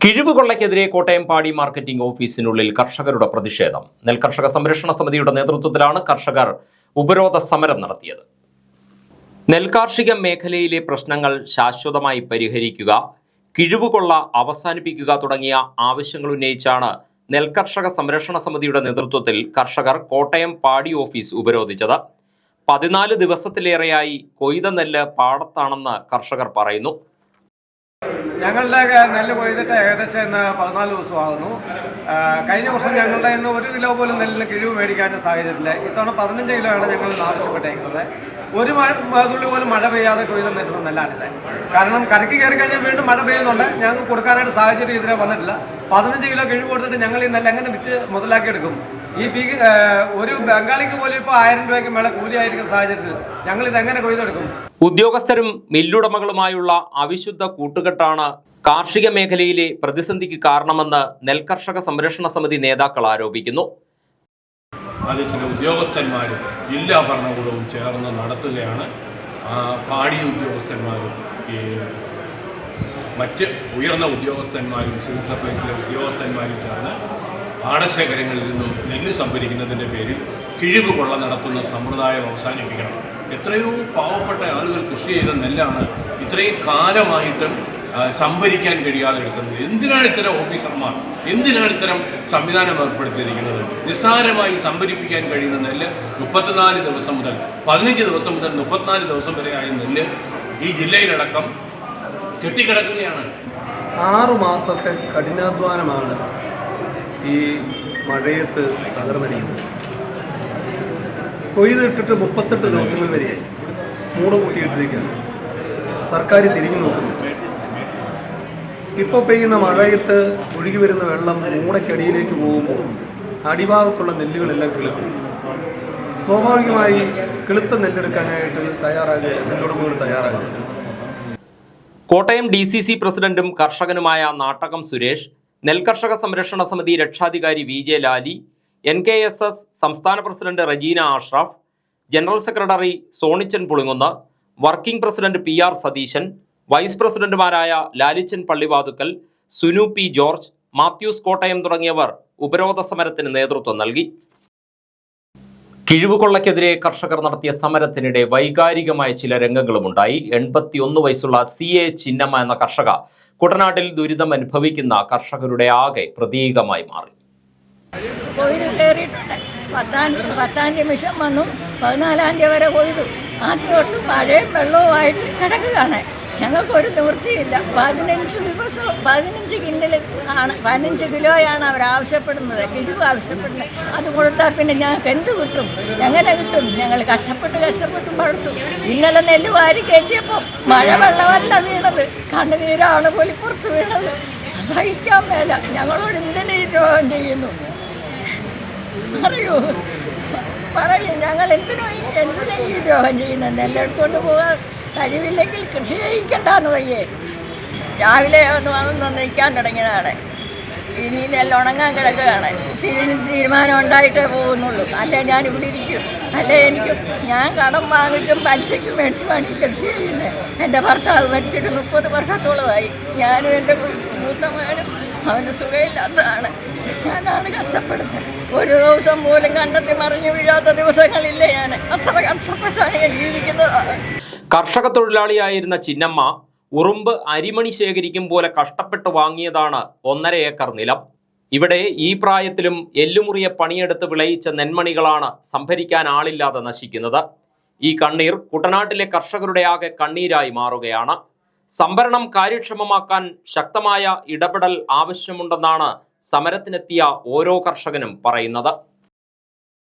കിഴിവ് കൊള്ളയ്ക്കെതിരെ കോട്ടയം പാടി മാർക്കറ്റിംഗ് ഓഫീസിനുള്ളിൽ കർഷകരുടെ പ്രതിഷേധം. നെൽകർഷക സംരക്ഷണ സമിതിയുടെ നേതൃത്വത്തിലാണ് കർഷകർ ഉപരോധ സമരം നടത്തിയത്. നെൽകാർഷിക മേഖലയിലെ പ്രശ്നങ്ങൾ ശാശ്വതമായി പരിഹരിക്കുക കിഴിവുകൊള്ള അവസാനിപ്പിക്കുക തുടങ്ങിയ ആവശ്യങ്ങൾ ഉന്നയിച്ചാണ് നെൽകർഷക സംരക്ഷണ സമിതിയുടെ നേതൃത്വത്തിൽ കർഷകർ കോട്ടയം പാടി ഓഫീസ് ഉപരോധിച്ചത്. പതിനാല് ദിവസത്തിലേറെയായി കൊയ്ത നെല്ല് പാടത്താണെന്ന് കർഷകർ പറയുന്നു. ഞങ്ങളുടെ നെല്ല് കൊയ്തിട്ട് ഏകദേശം ഇന്ന് പതിനാല് ദിവസമാകുന്നു. കഴിഞ്ഞ വർഷം ഞങ്ങളുടെ ഇന്ന് ഒരു കിലോ പോലും നെല്ലിന് കിഴിവ് മേടിക്കാന്റെ സാഹചര്യമില്ല ഇത്തവണ പതിനഞ്ച് കിലോയാണ് ഞങ്ങൾ ആവശ്യപ്പെട്ടേക്കുന്നത് ഒരു മഴ തുള്ളി പോലും മഴ പെയ്യാതെ കൊയ്ത് നിൽക്കുന്ന നെല്ലാണിത്. കാരണം കരയ്ക്ക് കയറി കഴിഞ്ഞാൽ വീണ്ടും മഴ പെയ്യുന്നുണ്ട്. ഞങ്ങൾക്ക് കൊടുക്കാനായിട്ട് സാഹചര്യം ഇതുവരെ വന്നിട്ടില്ല. പതിനഞ്ച് കിലോ കിഴിവ് കൊടുത്തിട്ട് ഞങ്ങൾ ഈ നെല്ല് എങ്ങനെ വിറ്റ് മുതലാക്കിയെടുക്കും? ഈ പീ ഒരു ബംഗാളിക്ക് പോലും ഇപ്പോൾ ആയിരം രൂപയ്ക്ക് മേലെ കൂലിയായിരിക്കുന്ന സാഹചര്യത്തിൽ ഞങ്ങൾ ഇത് എങ്ങനെ കൊയ്തെടുക്കും? ഉദ്യോഗസ്ഥരും മില്ലുടമകളുമായുള്ള അവിശുദ്ധ കൂട്ടുകെട്ടാണ് കാർഷിക മേഖലയിലെ പ്രതിസന്ധിക്ക് കാരണമെന്ന് നെൽകർഷക സംരക്ഷണ സമിതി നേതാക്കൾ ആരോപിക്കുന്നു. അത് ചില ഉദ്യോഗസ്ഥന്മാരും ജില്ലാ ഭരണകൂടവും ചേർന്ന് നടത്തുകയാണ്. പാടിയ പാടി ഉദ്യോഗസ്ഥന്മാരും ഈ മറ്റ് ഉയർന്ന ഉദ്യോഗസ്ഥന്മാരും സിവിൽ സപ്ലൈസിലെ ഉദ്യോഗസ്ഥന്മാരും ചേർന്ന് പാടശേഖരങ്ങളിൽ നിന്നും നെല്ല് സംഭരിക്കുന്നതിന്റെ പേരിൽ കിഴിവ് കൊള്ള നടത്തുന്ന സമ്പ്രദായം അവസാനിപ്പിക്കണം. എത്രയോ പാവപ്പെട്ട ആളുകൾ കൃഷി ചെയ്ത നെല്ലാണ് ഇത്രയും കാലമായിട്ടും സംഭരിക്കാൻ കഴിയാതെ എടുക്കുന്നത് എന്തിനാണ് ഇത്തരം ഓഫീസർമാർ എന്തിനാണ് ഇത്തരം സംവിധാനം ഏർപ്പെടുത്തിയിരിക്കുന്നത്? നിസ്സാരമായി സംഭരിപ്പിക്കാൻ കഴിയുന്ന നെല്ല് മുപ്പത്തിനാല് ദിവസം മുതൽ പതിനഞ്ച് ദിവസം മുതൽ മുപ്പത്തിനാല് ദിവസം വരെ ആയ നെല്ല് ഈ ജില്ലയിലടക്കം കെട്ടിക്കിടക്കുകയാണ്. ആറു മാസത്തെ കഠിനാധ്വാനമാണ് ഈ മഴയത്ത് തകർന്നടിയുന്നത്. കൊയ്തിട്ടിട്ട് മുപ്പത്തെട്ട് ദിവസങ്ങൾ വരെയായി. മൂട കൂട്ടിയിട്ടിരിക്കുകയാണ്. സർക്കാർ തിരിഞ്ഞു നോക്കുന്നു. ഇപ്പോൾ പെയ്യുന്ന മഴയത്ത് ഒഴുകി വരുന്ന വെള്ളം മൂടയ്ക്കടിയിലേക്ക് പോകുമ്പോൾ അടിഭാഗത്തുള്ള നെല്ലുകളെല്ലാം കിളുക്കും. സ്വാഭാവികമായി കിളുത്ത നെല്ലെടുക്കാനായിട്ട് തയ്യാറാകുകയില്ല. നെല്ലുടമകൾ തയ്യാറാകുകയില്ല. കോട്ടയം ഡി സി സി പ്രസിഡന്റും കർഷകനുമായ നാട്ടകം സുരേഷ് നെൽകർഷക സംരക്ഷണ സമിതി രക്ഷാധികാരി V J Lali N K S S സംസ്ഥാന president Rajeena Ashraf general secretary Sonichan Pulinkunnu working president P R Satheesan vice പ്രസിഡന്റുമാരായ Lalichan Pallivathukkal Sunu P George Mathews Kottayam തുടങ്ങിയവർ ഉപരോധ സമരത്തിന് നേതൃത്വം നൽകി. കിഴിവുകൊള്ളയ്ക്കെതിരെ കർഷകർ നടത്തിയ സമരത്തിനിടെ വൈകാരികമായ ചില രംഗങ്ങളുമുണ്ടായി. എൺപത്തിയൊന്ന് വയസ്സുള്ള സി എ ചിന്നമ്മ എന്ന കർഷക കുട്ടനാട്ടിൽ ദുരിതം അനുഭവിക്കുന്ന കർഷകരുടെ ആകെ പ്രതീകമായി മാറി. കൊയ്ത് കയറിയിട്ടുണ്ട്. പത്താം പത്താം ഞങ്ങൾക്കൊരു നിവൃത്തിയില്ല. പതിനഞ്ച് ദിവസം പതിനഞ്ച് കിണ്ടിൽ ആണ് പതിനഞ്ച് കിലോയാണ് അവർ ആവശ്യപ്പെടുന്നത് കിഴിവ് ആവശ്യപ്പെടുന്നത്. അത് കൊടുത്താൽ പിന്നെ ഞങ്ങൾക്ക് എന്ത് കിട്ടും? എങ്ങനെ കിട്ടും? ഞങ്ങൾ കഷ്ടപ്പെട്ട് കഷ്ടപ്പെട്ട് വളർത്തു ഇന്നലെ നെല്ല് വാരി കയറ്റിയപ്പോൾ മഴ വെള്ളമല്ല വീണത്. കണ്ണുനീരാണ് പൊലിപ്പുറത്ത് വീണത്. സഹിക്കാൻ മേല. ഞങ്ങളോട് ഇന്നലെ രോഗം ചെയ്യുന്നു? അറിയോ പറയൂ. ഞങ്ങൾ എന്തിനോ എന്തിനാ ഈ രോഗം ചെയ്യുന്നത്? നെല്ലെടുത്തുകൊണ്ട് പോകാൻ കഴിവില്ലെങ്കിൽ കൃഷി ചെയ്യിക്കണ്ടെന്ന് വയ്യേ. രാവിലെ ഒന്ന് വന്ന് നിൽക്കാൻ തുടങ്ങിയതാണ്. ഇനി നെല്ല് ഉണങ്ങാൻ കിടക്കുകയാണ്. തീരു- തീരുമാനം ഉണ്ടായിട്ടേ പോകുന്നുള്ളൂ. അല്ലേ ഞാൻ ഇവിടെ ഇരിക്കും. അല്ലേ എനിക്ക് ഞാൻ കടം വാങ്ങിച്ചും പലിശയ്ക്കും മേടിച്ചുമാണ് ഈ കൃഷി ചെയ്യുന്നത്. എന്റെ ഭർത്താവ് മരിച്ചിട്ട് മുപ്പത് വർഷത്തോളമായി. ഞാനും എന്റെ മൂത്ത മകനും അവന് സുഖമില്ലാത്തതാണ്. ഞാനാണ് കഷ്ടപ്പെടുന്നത്. ഒരു ദിവസം പോലും കണ്ടെത്തി മറിഞ്ഞു വീഴാത്ത ദിവസങ്ങളില്ല ഞാൻ. അത്ര കഷ്ടപ്പെട്ടാണ് ഞാൻ ജീവിക്കുന്നത് കർഷക തൊഴിലാളിയായിരുന്ന ചിന്നമ്മ ഉറുമ്പ് അരിമണി ശേഖരിക്കും പോലെ കഷ്ടപ്പെട്ട് വാങ്ങിയതാണ് ഒന്നര ഏക്കർ നിലം. ഇവിടെ ഈ പ്രായത്തിലും എല്ലുമുറിയെ പണിയെടുത്ത് വിളയിച്ച നെന്മണികളാണ് സംഭരിക്കാൻ ആളില്ലാതെ നശിക്കുന്നത്. ഈ കണ്ണീർ കുട്ടനാട്ടിലെ കർഷകരുടെ ആകെ കണ്ണീരായി മാറുകയാണ്. സംഭരണം കാര്യക്ഷമമാക്കാൻ ശക്തമായ ഇടപെടൽ ആവശ്യമുണ്ടെന്നാണ് സമരത്തിനെത്തിയ ഓരോ കർഷകനും പറയുന്നത്.